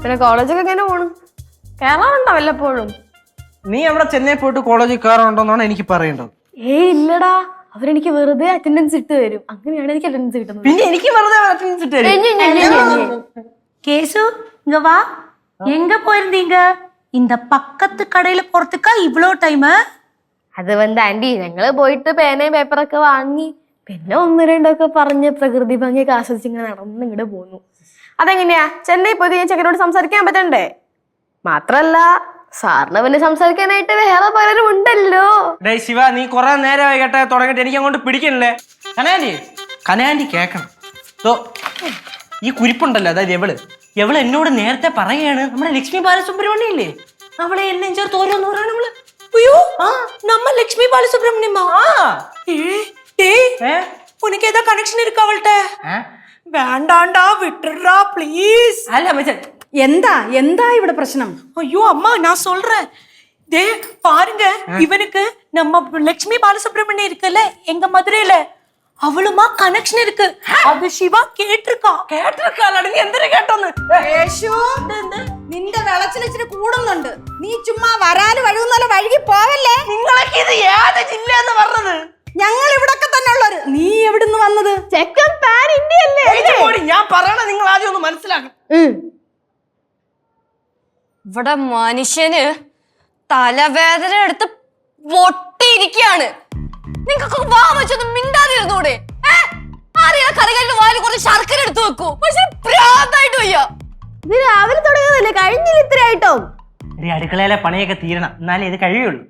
പിന്നെ കോളേജൊക്കെ എങ്ങനെ പോണു കേറാറുണ്ടോ വല്ലപ്പോഴും നീ അവിടെ ചെന്നൈ പോയിട്ട് കോളേജിൽ കയറുണ്ടോന്നാണ് എനിക്ക് പറയേണ്ടത് ഏയ് ഇല്ലടാ അവരെനിക്ക് വെറുതെ അറ്റൻഡൻസ് ഇട്ട് തരും അങ്ങനെയാണ് എനിക്ക് അറ്റൻഡൻസ് കിട്ടുന്നത് പിന്നെ എനിക്ക് വെറുതെ attendance ഇട്ട് തരും. ഞെ, ഞെ, ഞെ, ഞെ, ഞെ. கேசு இங்க வா எங்க போயிருந்தீங்க இந்த பக்கத்து கடையில போறதுக்கா இவ்வளோ டைம் അത് വന്ന് ആന്റി ഞങ്ങള് പോയിട്ട് പേനയും പേപ്പറൊക്കെ വാങ്ങി പിന്നെ ഒന്ന് രണ്ടൊക്കെ പറഞ്ഞ് പ്രകൃതി ഭംഗിയൊക്കെ ആസ്വദിച്ച് ഇങ്ങനെ നടന്ന് ഇങ്ങോട്ട് പോന്നു അതെങ്ങനെയാ? ചെന്നൈ പോയി ഞാൻ ചെക്കനോട് സംസാരിക്കാൻ പറ്റണ്ടേ? മാത്രല്ല സാറിന് പിന്നെ സംസാരിക്കാനായിട്ട് വേറെ പലരും ഉണ്ടല്ലോ. ഡേ ശിവ നീ കൊറേ നേരെ വൈകട്ടെ തുടങ്ങിട്ട്. എനിക്ക് അങ്ങോട്ട് പിടിക്കണല്ലേ കനാൻഡി കനാൻഡി കേക്കണം. ഈ കുരിപ്പുണ്ടല്ലോ അതായത് എവൾ. എവൾ എന്നോട് നേരത്തെ പറയാണ് നമ്മുടെ ലക്ഷ്മി ബാലസുബ്രഹ്മണ്യം ഇല്ലേ അവളെ എല്ലാം ചേർത്ത് ഓരോന്ന് പറയാണ് അയ്യോ ആ. ലക്ഷ്മി ബാലസുബ്രഹ്മണ്യമ്മ. ഏ ഉനക്ക് ഏതാ കണക്ഷൻ ഇരിക്കും അവളുടെ? ഏ? வேண்டாண்டா விட்டுடுறா ப்ளீஸ் അല്ല മച്ചേ എന്താ എന്താ ഇവിടെ പ്രശ്നം ஐயோ அம்மா நான் சொல்றேன் டே பாருங்க இவனுக்கு நம்ம லட்சுமி பாலசுப்ரமணியம் இருக்குல்ல எங்க மதுரையில அவளுமா கனெக்ஷன் இருக்கு அது சிவா கேட்டிருக்கா കേട്ടിരിക്കാലോ നീ എന്തിനു കേട്ടോന്ന് യേശു നിന്റെ വിളച്ചിൽ ഇച്ചിരി കൂടുന്നുണ്ട് നീ ചുമ്മാ വരാല് വഴുകുന്നല്ല വഴുകി പോവല്ലേ നിങ്ങളൊക്കെ ഇത് ഏത് ജില്ലയെന്ന് പറഞ്ഞത് ഞങ്ങൾ ഇവിടൊക്കെ തന്നെ ഉള്ളവര് നീ എവിടുന്ന് വന്നത്? ചെക്കൻ പാൻ ഇന്ത്യ അല്ലേ? ഏയ് ഞാൻ പറയണത് നിങ്ങൾ ആദ്യം ഒന്ന് മനസ്സിലാക്കണം. ഇവിടെ മനുഷ്യന് തലവേദന എടുത്ത് പൊട്ടിയിരിക്കുകയാണ്. നിങ്ങൾക്ക് വാ വെച്ചൊന്നും മിണ്ടാതിരുന്നൂടെ? ആരെയാ കറികളിൽ വായിൽ കുറച്ച് ശർക്കര എടുത്തു വെക്കൂ? പക്ഷെ പ്രാന്തായിട്ട് വയ്യ. ഇത് രാവിലെ തുടങ്ങിയതല്ലേ? കഴിഞ്ഞില്ല ഇത്രയായിട്ടോ. എടി, അടുക്കളയിലെ പണിയൊക്കെ തീരണം. എന്നാലേ ഇത് കഴിയുള്ളൂ.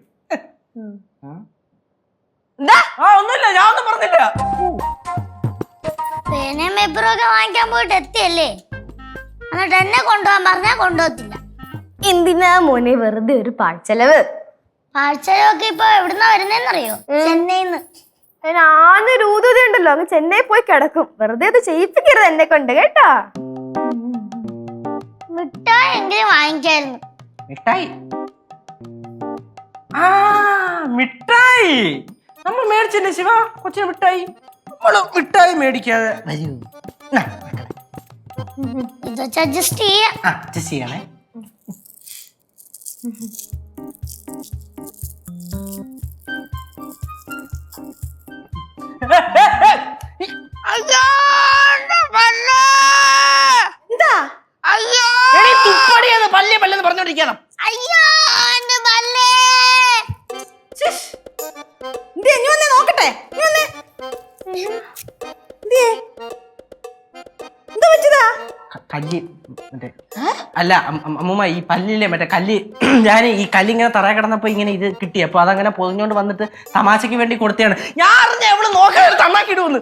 ആ ഒന്നുമില്ല ഞാൻ ഒന്നും പറഞ്ഞില്ല. പേനയും പേപ്പറും ഒക്കെ വാങ്ങിക്കാൻ പോയിട്ട് എത്തിയല്ലേ? എന്നിട്ട് എന്നെ കൊണ്ടുപോകാൻ പറഞ്ഞാ കൊണ്ടുപോകത്തില്ല. എന്തിനാ മോനെ വെറുതെ ഒരു പാഴ്ചെലവ്? പാഴ്ചലൊക്കെ ഇപ്പൊ എവിടുന്നാ വരുന്നേന്നറിയോ? ചെന്നൈന്ന്. ഞാനൊരു ഊതുതി ഉണ്ടല്ലോ അങ്ങ് ചെന്നൈ പോയി കിടക്കും. വെറുതെ അത് ചെയ്യിപ്പിക്കരുത് എന്നെ കൊണ്ട് കേട്ടോ? മിഠായി എങ്കിലും വാങ്ങിക്കായിരുന്നു. മിഠായി? ആ മിഠായി. നമ്മൾ മേടിച്ചില്ലേ ശിവ കൊച്ചിന് മിഠായി. നമ്മൾ മിഠായി മേടിക്കാതെ വരൂ. നാ, മക്കളെ. ഇത് വെച്ച് അഡ്ജസ്റ്റ് ചെയ്യാം. ആ ചെയ്യണേ. എന്താ? എടി, തുപ്പടിയത് പല്ലേ പല്ലെന്ന് പറഞ്ഞോണ്ടിരിക്കണം. അയ്യോ എന്റെ കല്ല്. മറ്റേ അല്ല അമ്മൂമ്മ ഈ പല്ലില്ലേ മറ്റേ കല്ല്. ഞാൻ ഈ കല്ല് ഇങ്ങനെ തറ കിടന്നപ്പോ ഇങ്ങനെ ഇത് കിട്ടി. അപ്പൊ അതങ്ങനെ പൊതിഞ്ഞോണ്ട് വന്നിട്ട് തമാശക്ക് വേണ്ടി കൊടുത്തതാണ്. ഞാൻ അറിഞ്ഞ എവൾ നോക്കാൻ തണ്ണാക്കിടുവന്ന്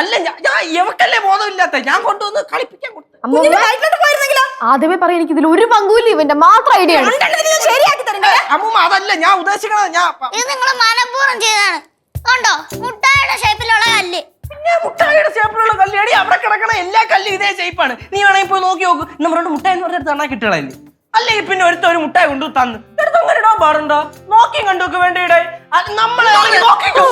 അല്ല ഞാൻ- എവക്കല്ലേ ബോധമില്ലാത്ത? ഞാൻ കൊണ്ടുവന്ന് കളിപ്പിക്കാൻ ആദ്യമേ പറയാൻ എനിക്ക് ഇതിൽ ഒരു പങ്കുമില്ല. ഇവന്റെ മാത്രം ഐഡിയ അമ്മൂമ്മ അതല്ല ഞാൻ ഉദ്ദേശിക്കണത് ഞാൻ നിങ്ങൾ മനഃപൂർവം ചെയ്തതാണ്. അവിടെ കിടക്കണ എല്ലാ കല്ലും ഇതേ ഷേപ്പാണ് നീ വേണമെങ്കിൽ പോയി നോക്കി നോക്ക് നമ്മുടെ മുട്ടായി എന്ന് പറഞ്ഞിട്ട് തണ്ണാ കിട്ടുകളല്ലേ അല്ലെങ്കിൽ പിന്നെ ഒരുത്ത ഒരു മുട്ടായി കൊണ്ടു തന്ന് എടുത്ത് അങ്ങനെ ഇടാൻ പാടുണ്ടോ നോക്കി കണ്ടോക്ക് വേണ്ടിയിടെ നമ്മളെ നോക്കിക്കോ.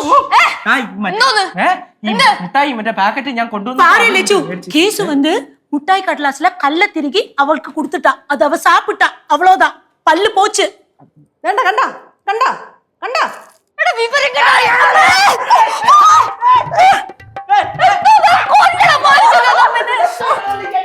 ആ, ഈ മറ്റേ- ഏ? ഈ മുട്ടായി മറ്റേ പാക്കറ്റ് ഞാൻ കൊണ്ടുവന്ന് பாரு லெச்சு கேசு வந்து முட்டாய் கடலாஸ்ல கல்ல திருகி அவளுக்கு கொடுத்துட்டா அது அவ சாப்பிட்டா அவ்வளவுதான் பல்லு போச்சு വേണ്ട കണ്ടോ കണ്ടോ കണ്ടോ Católica